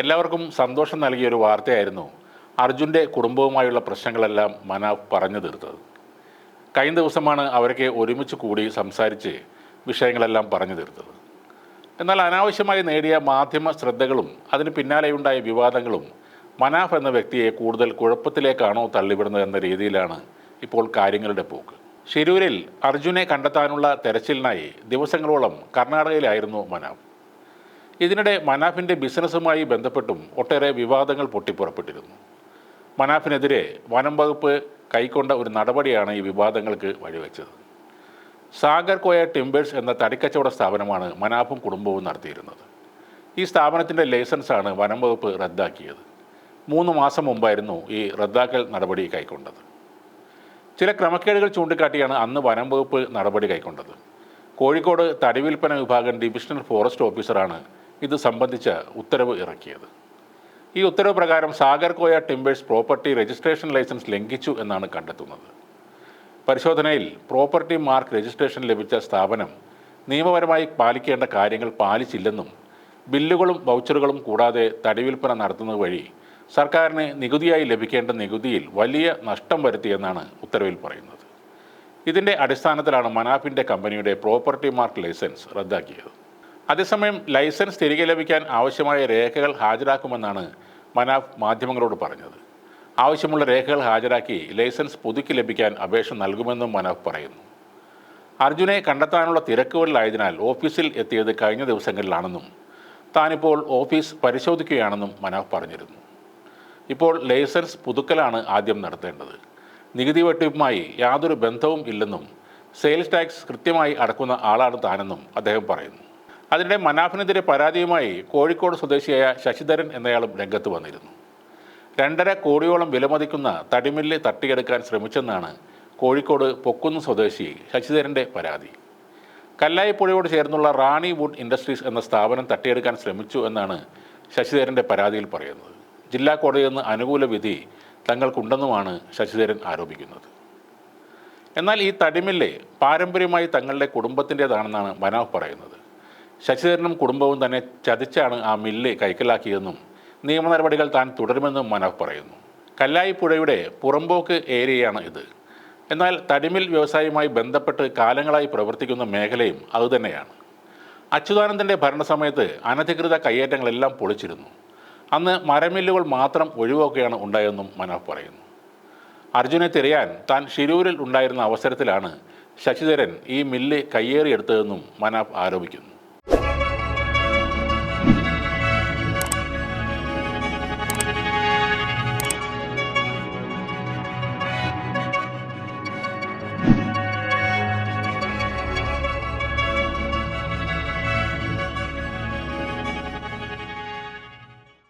എല്ലാവർക്കും സന്തോഷം നൽകിയ ഒരു വാർത്തയായിരുന്നു അർജുന്റെ കുടുംബവുമായുള്ള പ്രശ്നങ്ങളെല്ലാം മനാഫ് പറഞ്ഞു തീർത്തത്. കഴിഞ്ഞ ദിവസമാണ് അവരൊക്കെ ഒരുമിച്ച് കൂടി സംസാരിച്ച് വിഷയങ്ങളെല്ലാം പറഞ്ഞു തീർത്തത്. എന്നാൽ അനാവശ്യമായി നേടിയ മാധ്യമ ശ്രദ്ധകളും അതിന് പിന്നാലെയുണ്ടായ വിവാദങ്ങളും മനാഫ് എന്ന വ്യക്തിയെ കൂടുതൽ കുഴപ്പത്തിലേക്കാണോ തള്ളിവിടുന്നത് എന്ന രീതിയിലാണ് ഇപ്പോൾ കാര്യങ്ങളുടെ പോക്ക്. ഷിരൂരിൽ അർജുനെ കണ്ടെത്താനുള്ള തെരച്ചിലിനായി ദിവസങ്ങളോളം കർണാടകയിലായിരുന്നു മനാഫ്. ഇതിനിടെ മനാഫിന്റെ ബിസിനസ്സുമായി ബന്ധപ്പെട്ടും ഒട്ടേറെ വിവാദങ്ങൾ പൊട്ടിപ്പുറപ്പെട്ടിരുന്നു. മനാഫിനെതിരെ വനം വകുപ്പ് കൈക്കൊണ്ട ഒരു നടപടിയാണ് ഈ വിവാദങ്ങൾക്ക് വഴിവെച്ചത്. സാഗർ കോയ ടിംബേഴ്സ് എന്ന തടിക്കച്ചവട സ്ഥാപനമാണ് മനാഫും കുടുംബവും നടത്തിയിരുന്നത്. ഈ സ്ഥാപനത്തിന്റെ ലൈസൻസാണ് വനം വകുപ്പ് റദ്ദാക്കിയത്. മൂന്ന് മാസം മുമ്പായിരുന്നു ഈ റദ്ദാക്കൽ നടപടി കൈക്കൊണ്ടത്. ചില ക്രമക്കേടുകൾ ചൂണ്ടിക്കാട്ടിയാണ് അന്ന് വനം വകുപ്പ് നടപടി കൈക്കൊണ്ടത്. കോഴിക്കോട് തടി വിൽപ്പന വിഭാഗം ഡിവിഷണൽ ഫോറസ്റ്റ് ഓഫീസറാണ് ഇത് സംബന്ധിച്ച് ഉത്തരവ് ഇറക്കിയത്. ഈ ഉത്തരവ് പ്രകാരം Sagar Koya timbers property registration licence ലംഘിച്ചു എന്നാണ് കണ്ടെത്തുന്നത്. പരിശോധനയിൽ പ്രോപ്പർട്ടി മാർക്ക് രജിസ്ട്രേഷൻ ലഭിച്ച സ്ഥാപനം നിയമപരമായി പാലിക്കേണ്ട കാര്യങ്ങൾ പാലിച്ചില്ലെന്നും ബില്ലുകളും വൗച്ചറുകളും കൂടാതെ തടിവിൽപ്പന നടത്തുന്നത് വഴി സർക്കാരിന് നികുതിയായി ലഭിക്കേണ്ട നികുതിയിൽ വലിയ നഷ്ടം വരുത്തിയെന്നാണ് ഉത്തരവിൽ പറയുന്നത്. ഇതിന്റെ അടിസ്ഥാനത്തിലാണ് മനാഫിന്റെ കമ്പനിയുടെ പ്രോപ്പർട്ടി മാർക്ക് ലൈസൻസ് റദ്ദാക്കിയത്. അതേസമയം ലൈസൻസ് തിരികെ ലഭിക്കാൻ ആവശ്യമായ രേഖകൾ ഹാജരാക്കുമെന്നാണ് മനാഫ് മാധ്യമങ്ങളോട് പറഞ്ഞത്. ആവശ്യമുള്ള രേഖകൾ ഹാജരാക്കി ലൈസൻസ് പുതുക്കി ലഭിക്കാൻ അപേക്ഷ നൽകുമെന്നും മനാഫ് പറയുന്നു. അർജുനെ കണ്ടെത്താനുള്ള തിരക്കുകളിലായതിനാൽ ഓഫീസിൽ എത്തിയത് കഴിഞ്ഞ ദിവസങ്ങളിലാണെന്നും താനിപ്പോൾ ഓഫീസ് പരിശോധിക്കുകയാണെന്നും മനാഫ് പറഞ്ഞിരുന്നു. ഇപ്പോൾ ലൈസൻസ് പുതുക്കലാണ് ആദ്യം നടത്തേണ്ടത്. നികുതി വെട്ടിപ്പുമായി യാതൊരു ബന്ധവും ഇല്ലെന്നും സെയിൽസ് ടാക്സ് കൃത്യമായി അടക്കുന്ന ആളാണ് താനെന്നും അദ്ദേഹം പറയുന്നു. അതിനിടെ മനാഫിനെതിരെ പരാതിയുമായി കോഴിക്കോട് സ്വദേശിയായ ശശിധരൻ എന്നയാളും രംഗത്ത് വന്നിരുന്നു. രണ്ടര കോടിയോളം വിലമതിക്കുന്ന തടിമില്ല് തട്ടിയെടുക്കാൻ ശ്രമിച്ചെന്നാണ് കോഴിക്കോട് പൊക്കുന്ന് സ്വദേശി ശശിധരന്റെ പരാതി. കല്ലായിപ്പുഴയോട് ചേർന്നുള്ള റാണി വുഡ് ഇൻഡസ്ട്രീസ് എന്ന സ്ഥാപനം തട്ടിയെടുക്കാൻ ശ്രമിച്ചു എന്നാണ് ശശിധരന്റെ പരാതിയിൽ പറയുന്നത്. ജില്ലാ കോടതിയിൽ നിന്ന് അനുകൂല വിധി തങ്ങൾക്കുണ്ടെന്നുമാണ് ശശിധരൻ ആരോപിക്കുന്നത്. എന്നാൽ ഈ തടിമില്ല് പാരമ്പര്യമായി തങ്ങളുടെ കുടുംബത്തിന്റേതാണെന്നാണ് മനാഫ് പറയുന്നത്. ശശിധരനും കുടുംബവും തന്നെ ചതിച്ചാണ് ആ മില്ല് കൈക്കലാക്കിയതെന്നും നിയമ നടപടികൾ താൻ തുടരുമെന്നും മനോഹ് പറയുന്നു. കല്ലായി പുഴയുടെ പുറമ്പോക്ക് ഏരിയയാണ് ഇത്. എന്നാൽ തടിമിൽ വ്യവസായവുമായി ബന്ധപ്പെട്ട് കാലങ്ങളായി പ്രവർത്തിക്കുന്ന മേഖലയും അതുതന്നെയാണ് അച്യുതാനന്ദന്റെ ഭരണസമയത്ത് അനധികൃത കയ്യേറ്റങ്ങളെല്ലാം പൊളിച്ചിരുന്നു. അന്ന് മരമില്ലുകൾ മാത്രം ഒഴിവാക്കുകയാണ് ഉണ്ടായതെന്നും മനോഹ് പറയുന്നു. അർജുനെ തിരയാൻ താൻ ഷിരൂരിൽ ഉണ്ടായിരുന്ന അവസരത്തിലാണ് ശശിധരൻ ഈ മില്ല് കയ്യേറിയെടുത്തതെന്നും മനാഫ് ആരോപിക്കുന്നു.